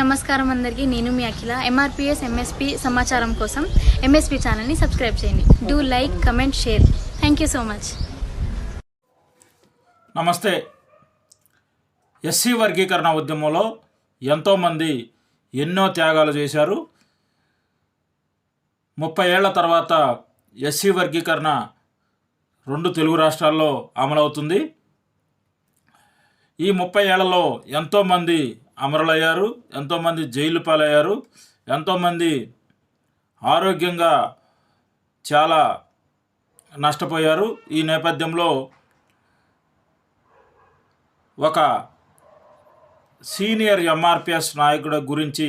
నమస్కారం అందరికీ. నేను మీ అఖిల. ఎంఆర్పిఎస్ ఎంఎస్పి సమాచారం కోసం ఎంఎస్పి ఛానల్ని సబ్స్క్రైబ్ చేయండి. Do like comment share thank you so much నమస్తే. ఎస్సీ వర్గీకరణ ఉద్యమంలో ఎంతోమంది ఎన్నో త్యాగాలు చేశారు. ముప్పై ఏళ్ళ తర్వాత ఎస్సీ వర్గీకరణ రెండు తెలుగు రాష్ట్రాల్లో అమలవుతుంది. ఈ ముప్పై ఏళ్ళలో ఎంతోమంది అమరులయ్యారు ఎంతోమంది జైలు పాలయ్యారు ఎంతోమంది ఆరోగ్యంగా చాలా నష్టపోయారు. ఈ నేపథ్యంలో ఒక సీనియర్ ఎంఆర్పిఎస్ నాయకుడు గురించి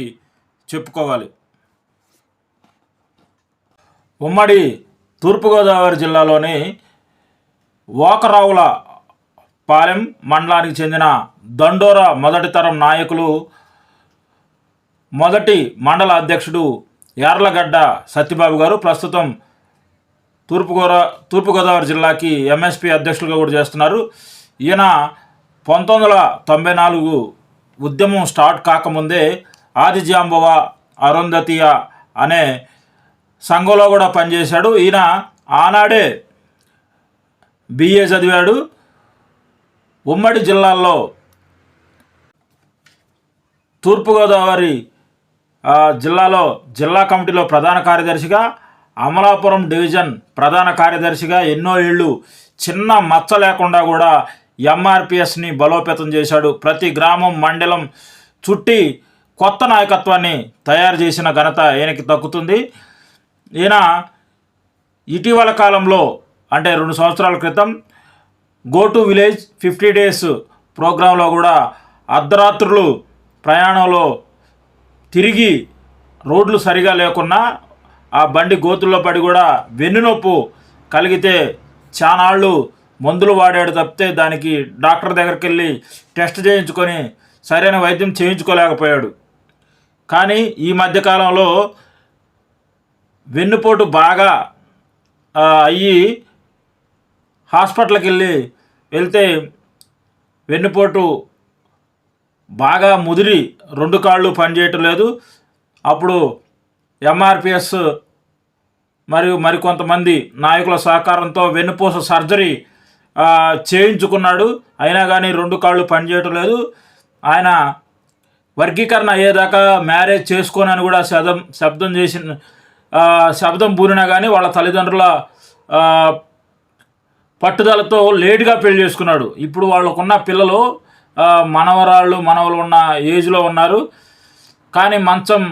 చెప్పుకోవాలి. ఉమ్మడి తూర్పుగోదావరి జిల్లాలోని ఓకరావుల పాలెం మండలానికి చెందిన దండోర మొదటి తరం నాయకులు మొదటి మండల అధ్యక్షుడు యార్లగడ్డ సత్యబాబు గారు. ప్రస్తుతం తూర్పుగోదా తూర్పుగోదావరి జిల్లాకి ఎంఎస్పి అధ్యక్షులుగా కూడా చేస్తున్నారు. ఈయన పంతొమ్మిది వందల తొంభై నాలుగు ఉద్యమం స్టార్ట్ కాకముందే ఆదిజాంబవ అరుంధతియ అనే సంఘంలో కూడా పనిచేశాడు. ఈయన ఆనాడే బిఏ చదివాడు. ఉమ్మడి జిల్లాల్లో తూర్పుగోదావరి జిల్లాలో జిల్లా కమిటీలో ప్రధాన కార్యదర్శిగా అమలాపురం డివిజన్ ప్రధాన కార్యదర్శిగా ఎన్నో ఏళ్ళు చిన్న మచ్చ లేకుండా కూడా ఎంఆర్పిఎస్ని బలోపేతం చేశాడు. ప్రతి గ్రామం మండలం చుట్టి కొత్త నాయకత్వాన్ని తయారు చేసిన ఘనత ఈయనకి దక్కుతుంది. ఈయన ఇటీవల కాలంలో అంటే రెండు సంవత్సరాల క్రితం go to village fifty days ప్రోగ్రాంలో కూడా అర్ధరాత్రులు ప్రయాణంలో తిరిగి రోడ్లు సరిగా లేకున్నా ఆ బండి గోతుల్లో పడి కూడా వెన్నునొప్పు కలిగితే చానాళ్ళు మందులు వాడాడు తప్పితే దానికి డాక్టర్ దగ్గరికి వెళ్ళి టెస్ట్ చేయించుకొని సరైన వైద్యం చేయించుకోలేకపోయాడు. కానీ ఈ మధ్యకాలంలో వెన్నుపోటు బాగా అయ్యి హాస్పిటల్కి వెళ్ళి వెళ్తే వెన్నుపోటు బాగా ముదిరి రెండు కాళ్ళు పనిచేయటం లేదు. అప్పుడు ఎంఆర్పిఎస్ మరియు మరికొంతమంది నాయకుల సహకారంతో వెన్నుపూస సర్జరీ చేయించుకున్నాడు. అయినా కానీ రెండు కాళ్ళు పనిచేయటం లేదు. ఆయన వర్గీకరణ అయ్యేదాకా మ్యారేజ్ చేసుకోనని కూడా శబ్దం శబ్దం చేసిన శబ్దం పూరినా కానీ వాళ్ళ తల్లిదండ్రుల పట్టుదలతో లేటుగా పెళ్ళి చేసుకున్నాడు. ఇప్పుడు వాళ్ళకున్న పిల్లలు మనవరాళ్ళు మనవలు ఉన్న ఏజ్లో ఉన్నారు. కానీ మంచం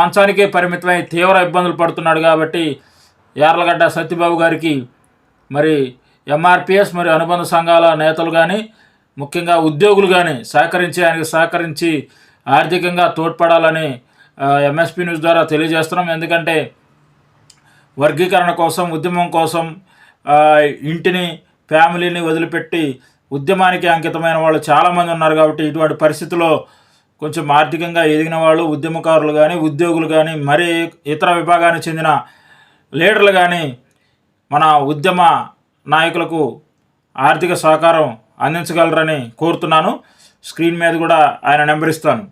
మంచానికే పరిమితమై తీవ్ర ఇబ్బందులు పడుతున్నాడు కాబట్టి యార్లగడ్డ సత్యబాబు గారికి మరి ఎంఆర్పిఎస్ మరియు అనుబంధ సంఘాల నేతలు కానీ ముఖ్యంగా ఉద్యోగులు కానీ సహకరించి ఆయనకి సహకరించి ఆర్థికంగా తోడ్పడాలని ఎంఎస్పి న్యూస్ ద్వారా తెలియజేస్తున్నాం. ఎందుకంటే వర్గీకరణ కోసం ఉద్యమం కోసం ఇంటిని ఫ్యామిలీని వదిలిపెట్టి ఉద్యమానికి అంకితమైన వాళ్ళు చాలామంది ఉన్నారు కాబట్టి ఇటువంటి పరిస్థితుల్లో కొంచెం ఆర్థికంగా ఎదిగిన వాళ్ళు ఉద్యమకారులు కానీ ఉద్యోగులు కానీ మరి ఇతర విభాగానికి చెందిన లీడర్లు కానీ మన ఉద్యమ నాయకులకు ఆర్థిక సహకారం అందించగలరని కోరుతున్నాను. స్క్రీన్ మీద కూడా ఆయన నెంబర్ ఇస్తాను.